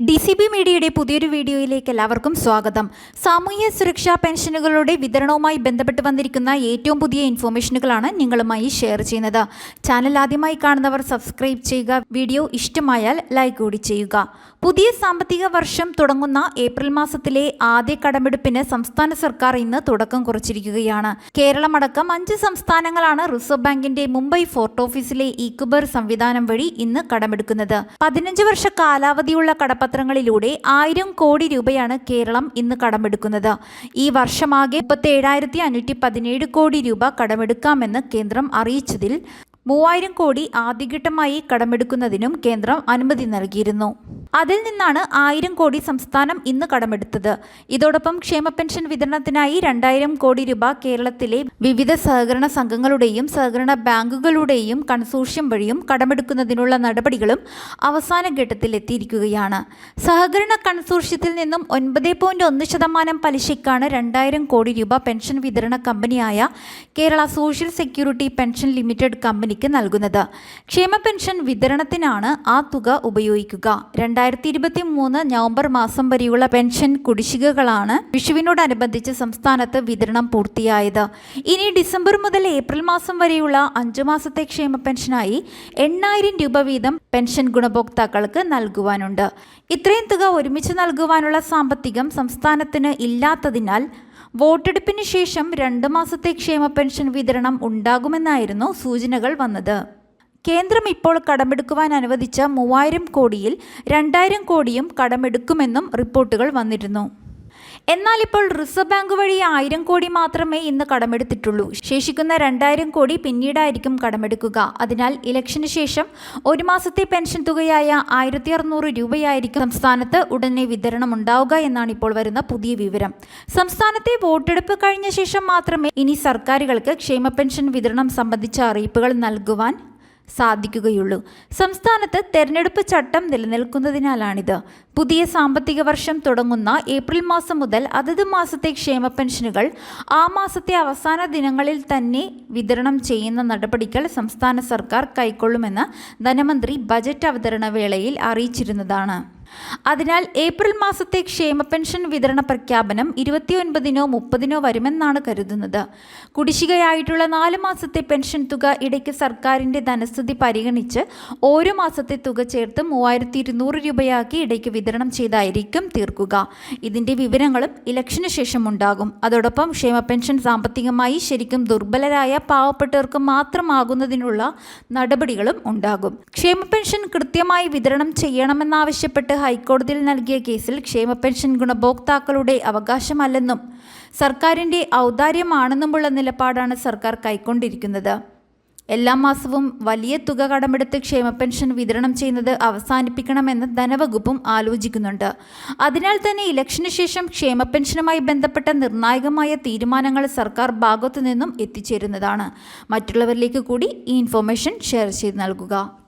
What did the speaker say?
D C B മീഡിയയുടെ പുതിയൊരു വീഡിയോയിലേക്ക് എല്ലാവർക്കും സ്വാഗതം. സാമൂഹ്യ സുരക്ഷാ പെൻഷനുകളുടെ വിതരണവുമായി ബന്ധപ്പെട്ട് വന്നിരിക്കുന്ന ഏറ്റവും പുതിയ ഇൻഫോർമേഷനുകളാണ് നിങ്ങളുമായി ഷെയർ ചെയ്യുന്നത്. ചാനൽ ആദ്യമായി കാണുന്നവർ സബ്സ്ക്രൈബ് ചെയ്യുക വീഡിയോ ഇഷ്ടമായാൽ ലൈക്ക് കൂടി ചെയ്യുക. പുതിയ സാമ്പത്തിക വർഷം തുടങ്ങുന്ന ഏപ്രിൽ മാസത്തിലെ ആദ്യ കടമെടുപ്പിന് സംസ്ഥാന സർക്കാർ ഇന്ന് തുടക്കം കുറിച്ചിരിക്കുകയാണ്. കേരളമടക്കം അഞ്ച് സംസ്ഥാനങ്ങളാണ് റിസർവ് ബാങ്കിന്റെ മുംബൈ ഫോർട്ട് ഓഫീസിലെ ഈക്കുബർ സംവിധാനം വഴി ഇന്ന് കടമെടുക്കുന്നത്. പതിനഞ്ച് വർഷ കാലാവധിയുള്ള കടപ്പത്രങ്ങളിലൂടെ ആയിരം കോടി രൂപയാണ് കേരളം ഇന്ന് കടമെടുക്കുന്നത്. ഈ വർഷമാകെ മുപ്പത്തി അഞ്ഞൂറ്റി പതിനേഴ് കോടി രൂപ കടമെടുക്കാമെന്ന് കേന്ദ്രം അറിയിച്ചതിൽ മൂവായിരം കോടി ആദ്യഘട്ടമായി കടമെടുക്കുന്നതിനും കേന്ദ്രം അനുമതി നൽകിയിരുന്നു. അതിൽ നിന്നാണ് ആയിരം കോടി സംസ്ഥാനം ഇന്ന് കടമെടുത്തത്. ഇതോടൊപ്പം ക്ഷേമ പെൻഷൻ വിതരണത്തിനായി രണ്ടായിരം കോടി രൂപ കേരളത്തിലെ വിവിധ സഹകരണ സംഘങ്ങളുടെയും സഹകരണ ബാങ്കുകളുടെയും കൺസോഷ്യം വഴിയും കടമെടുക്കുന്നതിനുള്ള നടപടികളും അവസാന ഘട്ടത്തിൽ എത്തിയിരിക്കുകയാണ്. സഹകരണ കൺസോർഷ്യത്തിൽ നിന്നും ഒൻപത് പോയിന്റ് ഒന്ന് ശതമാനം പലിശയ്ക്കാണ് രണ്ടായിരം കോടി രൂപ പെൻഷൻ വിതരണ കമ്പനിയായ Kerala social security pension limited കമ്പനിക്ക് നൽകുന്നത്. ക്ഷേമ പെൻഷൻ വിതരണത്തിനാണ് ആ തുക ഉപയോഗിക്കുക. രണ്ടായിരത്തി ഇരുപത്തി മൂന്ന് നവംബർ മാസം വരെയുള്ള പെൻഷൻ കുടിശ്ശികകളാണ് വിഷുവിനോടനുബന്ധിച്ച് സംസ്ഥാനത്ത് വിതരണം പൂർത്തിയായത്. ഇനി ഡിസംബർ മുതൽ ഏപ്രിൽ മാസം വരെയുള്ള അഞ്ചു മാസത്തെ ക്ഷേമ പെൻഷനായി എണ്ണായിരം രൂപ വീതം പെൻഷൻ ഗുണഭോക്താക്കൾക്ക് നൽകുവാനുണ്ട്. ഇത്രയും തുക ഒരുമിച്ച് നൽകുവാനുള്ള സാമ്പത്തികം സംസ്ഥാനത്തിന് ഇല്ലാത്തതിനാൽ വോട്ടെടുപ്പിന് ശേഷം രണ്ട് മാസത്തെ ക്ഷേമ പെൻഷൻ വിതരണം ഉണ്ടാകുമെന്നായിരുന്നു സൂചനകൾ വന്നത്. കേന്ദ്രം ഇപ്പോൾ കടമെടുക്കുവാൻ അനുവദിച്ച മൂവായിരം കോടിയിൽ രണ്ടായിരം കോടിയും കടമെടുക്കുമെന്നും റിപ്പോർട്ടുകൾ വന്നിരുന്നു. എന്നാൽ ഇപ്പോൾ റിസർവ് ബാങ്ക് വഴി ആയിരം കോടി മാത്രമേ ഇന്ന് കടമെടുത്തിട്ടുള്ളൂ. ശേഷിക്കുന്ന രണ്ടായിരം കോടി പിന്നീടായിരിക്കും കടമെടുക്കുക. അതിനാൽ ഇലക്ഷന് ശേഷം ഒരു മാസത്തെ പെൻഷൻ തുകയായ ആയിരത്തി അറുന്നൂറ് രൂപയായിരിക്കും സംസ്ഥാനത്ത് ഉടനെ വിതരണം ഉണ്ടാവുക എന്നാണ് ഇപ്പോൾ വരുന്ന പുതിയ വിവരം. സംസ്ഥാനത്തെ വോട്ടെടുപ്പ് കഴിഞ്ഞ ശേഷം മാത്രമേ ഇനി സർക്കാരുകൾക്ക് ക്ഷേമ പെൻഷൻ വിതരണം സംബന്ധിച്ച അറിയിപ്പുകൾ നൽകുവാൻ സാധിക്കുകയുള്ളൂ. സംസ്ഥാനത്ത് തെരഞ്ഞെടുപ്പ് ചട്ടം നിലനിൽക്കുന്നതിനാലാണിത്. പുതിയ സാമ്പത്തിക വർഷം തുടങ്ങുന്ന ഏപ്രിൽ മാസം മുതൽ അതത് മാസത്തെ ക്ഷേമ പെൻഷനുകൾ ആ മാസത്തെ അവസാന ദിനങ്ങളിൽ തന്നെ വിതരണം ചെയ്യുന്ന നടപടികൾ സംസ്ഥാന സർക്കാർ കൈക്കൊള്ളുമെന്ന് ധനമന്ത്രി ബജറ്റ് അവതരണ വേളയിൽ അറിയിച്ചിരുന്നതാണ്. അതിനാൽ ഏപ്രിൽ മാസത്തെ ക്ഷേമ പെൻഷൻ വിതരണ പ്രഖ്യാപനം ഇരുപത്തിയൊൻപതിനോ മുപ്പതിനോ വരുമെന്നാണ് കരുതുന്നത്. കുടിശ്ശികയായിട്ടുള്ള നാല് മാസത്തെ പെൻഷൻ തുക ഇടയ്ക്ക് സർക്കാരിന്റെ ധനസ്ഥിതി പരിഗണിച്ച് ഓരോ മാസത്തെ തുക ചേർത്ത് മൂവായിരത്തി ഇരുന്നൂറ് രൂപയാക്കി ഇടയ്ക്ക് വിതരണം ചെയ്തായിരിക്കും തീർക്കുക. ഇതിന്റെ വിവരങ്ങളും ഇലക്ഷന് ശേഷം ഉണ്ടാകും അതോടൊപ്പം ക്ഷേമ പെൻഷൻ സാമ്പത്തികമായി ശരിക്കും ദുർബലരായ പാവപ്പെട്ടവർക്ക് മാത്രമാകുന്നതിനുള്ള നടപടികളും ഉണ്ടാകും. ക്ഷേമ പെൻഷൻ കൃത്യമായി വിതരണം ചെയ്യണമെന്നാവശ്യപ്പെട്ട് ഹൈക്കോടതിയിൽ നൽകിയ കേസിൽ ക്ഷേമ പെൻഷൻ ഗുണഭോക്താക്കളുടെ അവകാശമല്ലെന്നും സർക്കാരിന്റെ ഔദാര്യമാണെന്നുമുള്ള നിലപാടാണ് സർക്കാർ കൈക്കൊണ്ടിരിക്കുന്നത്. എല്ലാ മാസവും വലിയ തുക കടമെടുത്ത് ക്ഷേമ പെൻഷൻ വിതരണം ചെയ്യുന്നത് അവസാനിപ്പിക്കണമെന്ന് ധനവകുപ്പും ആലോചിക്കുന്നുണ്ട്. അതിനാൽ തന്നെ ഇലക്ഷന് ശേഷം ക്ഷേമ പെൻഷനുമായി ബന്ധപ്പെട്ട നിർണായകമായ തീരുമാനങ്ങൾ സർക്കാർ ഭാഗത്തു നിന്നും എത്തിച്ചേരുന്നതാണ്. മറ്റുള്ളവരിലേക്ക് കൂടി ഈ ഇൻഫോർമേഷൻ ഷെയർ ചെയ്ത് നൽകുക.